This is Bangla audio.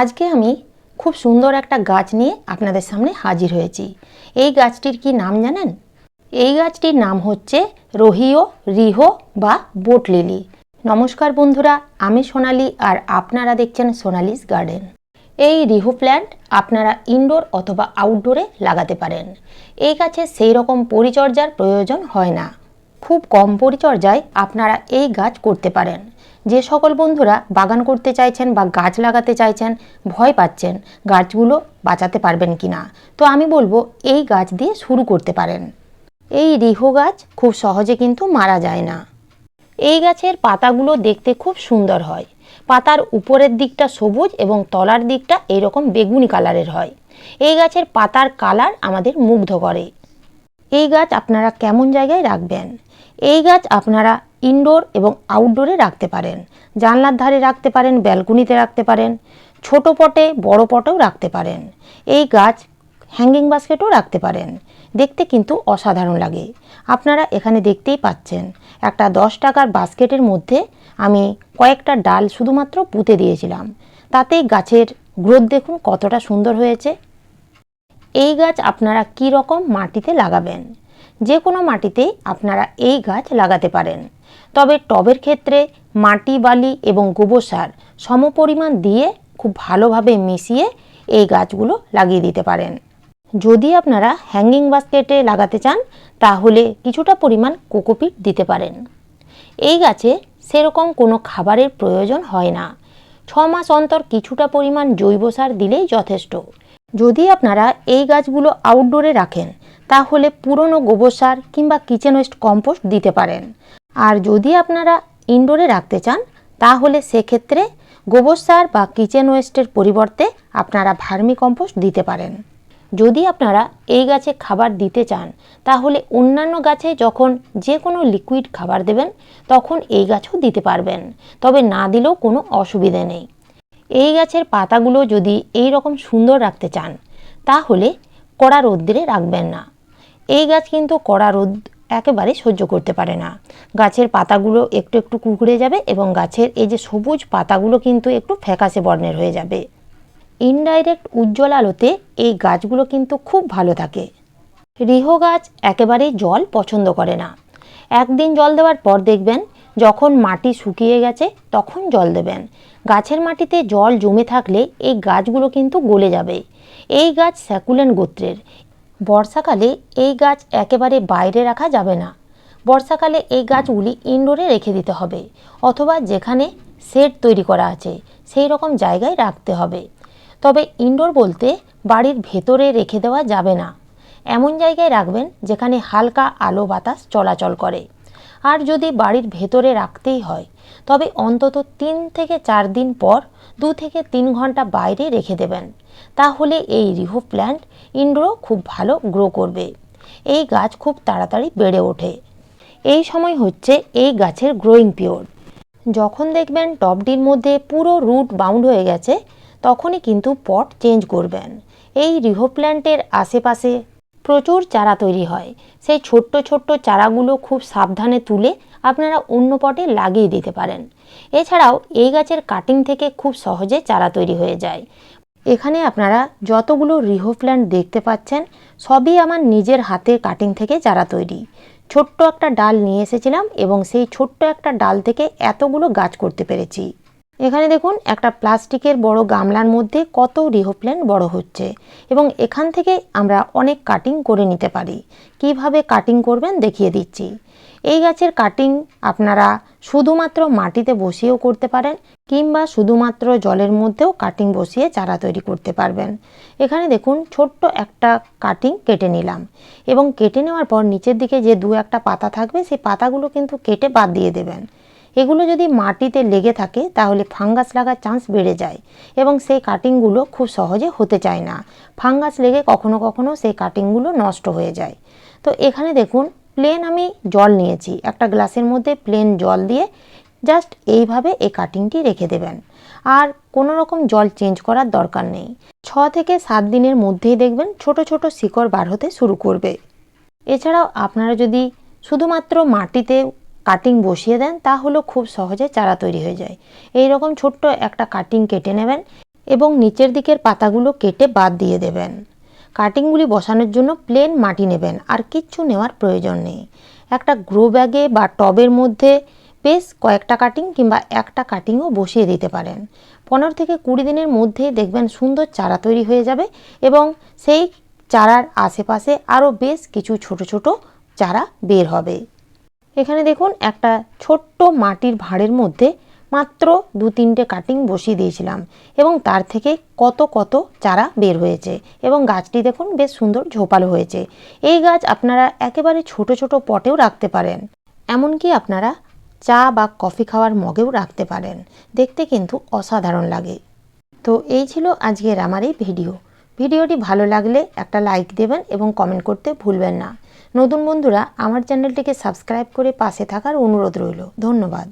আজকে আমি খুব সুন্দর একটা গাছ নিয়ে আপনাদের সামনে হাজির হয়েছি। এই গাছটির কি নাম জানেন? এই গাছটির নাম হচ্ছে রোহিও, রিহো বা বোট লিলি। নমস্কার বন্ধুরা, আমি সোনালি আর আপনারা দেখছেন সোনালিস গার্ডেন। এই রিহো প্ল্যান্ট আপনারা ইনডোর অথবা আউটডোরে লাগাতে পারেন। এই গাছে সেই রকম পরিচর্যার প্রয়োজন হয় না। খুব কম পরিচর্যায় আপনারা এই গাছ করতে পারেন। যে সকল বন্ধুরা বাগান করতে চাইছেন বা গাছ লাগাতে চাইছেন, ভয় পাচ্ছেন গাছগুলো বাঁচাতে পারবেন কি না তো আমি বলব, এই গাছ দিয়ে শুরু করতে পারেন। এই রিহো গাছ খুব সহজে কিন্তু মারা যায় না। এই গাছের পাতাগুলো দেখতে খুব সুন্দর হয়। পাতার উপরের দিকটা সবুজ এবং তলার দিকটা এরকম বেগুনি কালারের হয়। এই গাছের পাতার কালার আমাদের মুগ্ধ করে। এই গাছ আপনারা কেমন জায়গায় রাখবেন? এই গাছ আপনারা ইনডোর এবং আউটডোরে রাখতে পারেন। জানলার ধারে রাখতে পারেন ব্যালকনিতে রাখতে পারেন, ছোট পটে, বড় পটেও রাখতে পারেন। এই গাছ হ্যাঙ্গিং বাস্কেটও রাখতে পারেন। দেখতে কিন্তু অসাধারণ লাগে। আপনারা এখানে দেখতেই পাচ্ছেন, একটা দশ টাকার বাস্কেটের মধ্যে আমি কয়েকটা ডাল শুধুমাত্র পুঁতে দিয়েছিলাম। তাতেই গাছের গ্রোথ দেখুন কতটা সুন্দর হয়েছে। এই গাছ আপনারা কি রকম মাটিতে লাগাবেন? যে কোনো মাটিতেই আপনারা এই গাছ লাগাতে পারেন। তবে টবের ক্ষেত্রে মাটি, বালি এবং গোবর সার সমপরিমাণ দিয়ে খুব ভালোভাবে মিশিয়ে এই গাছগুলো লাগিয়ে দিতে পারেন। যদি আপনারা হ্যাঙ্গিং বাস্কেটে লাগাতে চান, তাহলে কিছুটা পরিমাণ কোকোপিট দিতে পারেন। এই গাছে সেরকম কোনো খাবারের প্রয়োজন হয় না। ছ মাস অন্তর কিছুটা পরিমাণ জৈব সার দিলেই যথেষ্ট। যদি আপনারা এই গাছগুলো আউটডোরে রাখেন, তাহলে পুরনো গোবর সার কিংবা কিচেন ওয়েস্ট কম্পোস্ট দিতে পারেন। আর যদি আপনারা ইনডোরে রাখতে চান, তাহলে সেক্ষেত্রে গোবর সার বা কিচেন ওয়েস্টের পরিবর্তে আপনারা ভার্মি কম্পোস্ট দিতে পারেন। যদি আপনারা এই গাছে খাবার দিতে চান, তাহলে অন্যান্য গাছে যখন যে কোনো লিকুইড খাবার দেবেন, তখন এই গাছও দিতে পারবেন। তবে না দিলেও কোনো অসুবিধে নেই। এই গাছের পাতাগুলো যদি এই রকম সুন্দর রাখতে চান, তাহলে কড়া রোদ্রে রাখবেন না। এই গাছ কিন্তু কড়া রোদ একেবারে সহ্য করতে পারে না। গাছের পাতাগুলো একটু একটু কুকুড়ে যাবে এবং গাছের এই যে সবুজ পাতাগুলো কিন্তু একটু ফ্যাকাশে বর্ণের হয়ে যাবে। ইনডাইরেক্ট উজ্জ্বল আলোতে এই গাছগুলো কিন্তু খুব ভালো থাকে। রিহো গাছ একেবারে জল পছন্দ করে না। একদিন জল দেওয়ার পর দেখবেন যখন মাটি শুকিয়ে গেছে, তখন জল দেবেন। গাছের মাটিতে জল জমে থাকলে এই গাছগুলো কিন্তু গলে যাবে। এই গাছ স্যাকুলেন গোত্রের। বর্ষাকালে এই গাছ একেবারে বাইরে রাখা যাবে না। বর্ষাকালে এই গাছগুলি ইনডোরে রেখে দিতে হবে, অথবা যেখানে শেড তৈরি করা আছে, সেই রকম জায়গায় রাখতে হবে। তবে ইনডোর বলতে বাড়ির ভেতরে রেখে দেওয়া যাবে না। এমন জায়গায় রাখবেন যেখানে হালকা আলো বাতাস চলাচল করে। আর যদি বাড়ির ভেতরে রাখতেই হয়, তবে অন্তত তিন থেকে চার দিন পর দু থেকে তিন ঘণ্টা বাইরে রেখে দেবেন। তাহলে এই রিহো প্ল্যান্ট ইনডোরও খুব ভালো গ্রো করবে। এই গাছ খুব তাড়াতাড়ি বেড়ে ওঠে। এই সময় হচ্ছে এই গাছের গ্রোয়িং পিরিয়ড। যখন দেখবেন টবটির মধ্যে পুরো রুট বাউন্ড হয়ে গেছে, তখনই কিন্তু পট চেঞ্জ করবেন। এই রিহো প্ল্যান্টের আশেপাশে প্রচুর চারা তৈরি হয়। সেই ছোট্ট ছোট্ট চারাগুলো খুব সাবধানে তুলে আপনারা অন্য পটে লাগিয়ে দিতে পারেন। এছাড়াও এই গাছের কাটিং থেকে খুব সহজে চারা তৈরি হয়ে যায়। এখানে আপনারা যতগুলো রিহো প্ল্যান্ট দেখতে পাচ্ছেন, সবই আমার নিজের হাতের কাটিং থেকে চারা তৈরি। ছোট্ট একটা ডাল নিয়ে এসেছিলাম এবং সেই ছোট্ট একটা ডাল থেকে এতগুলো গাছ করতে পেরেছি। এখানে দেখুন, একটা প্লাস্টিকের বড় গামলার মধ্যে কত রিহোপ্ল্যান বড় হচ্ছে এবং এখান থেকে আমরা অনেক কাটিং করে নিতে পারি। কীভাবে কাটিং করবেন দেখিয়ে দিচ্ছি। এই গাছের কাটিং আপনারা শুধুমাত্র মাটিতে বসিয়েও করতে পারেন কিংবা শুধুমাত্র জলের মধ্যেও কাটিং বসিয়ে চারা তৈরি করতে পারবেন। এখানে দেখুন, ছোট্ট একটা কাটিং কেটে নিলাম এবং কেটে নেওয়ার পর নিচের দিকে যে দু একটা পাতা থাকবে, সেই পাতাগুলো কিন্তু কেটে বাদ দিয়ে দেবেন। এগুলো যদি মাটিতে লেগে থাকে, তাহলে ফাঙ্গাস লাগার চান্স বেড়ে যায় এবং সেই কাটিংগুলো খুব সহজে হতে চায় না। ফাঙ্গাস লেগে কখনো কখনো সেই কাটিংগুলো নষ্ট হয়ে যায়। তো এখানে দেখুন প্লেন আমি জল নিয়েছি। একটা গ্লাসের মধ্যে প্লেন জল দিয়ে জাস্ট এইভাবে এই কাটিংটি রেখে দেবেন। আর কোনো রকম জল চেঞ্জ করার দরকার নেই। ছ থেকে সাত দিনের মধ্যেই দেখবেন ছোট ছোট শিকড় বার হতে শুরু করবে। এছাড়াও আপনারা যদি শুধুমাত্র মাটিতে কাটিং বসিয়ে দেন তাহলেও খুব সহজে চারা তৈরি হয়ে যায়। এই রকম ছোট্ট একটা কাটিং কেটে নেবেন এবং নিচের দিকের পাতাগুলো কেটে বাদ দিয়ে দেবেন। কাটিংগুলি বসানোর জন্য প্লেন মাটি নেবেন, আর কিচ্ছু নেওয়ার প্রয়োজন নেই। একটা গ্রো ব্যাগে বা টবের মধ্যে বেশ কয়েকটা কাটিং কিংবা একটা কাটিংও বসিয়ে দিতে পারেন। পনেরো থেকে কুড়ি দিনের মধ্যেই দেখবেন সুন্দর চারা তৈরি হয়ে যাবে এবং সেই চারার আশেপাশে আরও বেশ কিছু ছোট ছোট চারা বের হবে। এখানে দেখুন একটা ছোট্ট মাটির ভাঁড়ের মধ্যে মাত্র দু তিনটে কাটিং বসিয়ে দিয়েছিলাম এবং তার থেকে কত কত চারা বের হয়েছে এবং গাছটি দেখুন বেশ সুন্দর ঝোপালো হয়েছে। এই গাছ আপনারা একেবারে ছোট ছোট পটেও রাখতে পারেন, এমনকি আপনারা চা বা কফি খাওয়ার মগেও রাখতে পারেন। দেখতে কিন্তু অসাধারণ লাগে। তো এই ছিল আজকের আমার এই ভিডিও ভিডিওটি ভালো লাগলে একটা লাইক দেবেন এবং কমেন্ট করতে ভুলবেন না। নতুন বন্ধুরা, আমার চ্যানেলটিকে সাবস্ক্রাইব করে পাশে থাকার অনুরোধ রইল। ধন্যবাদ।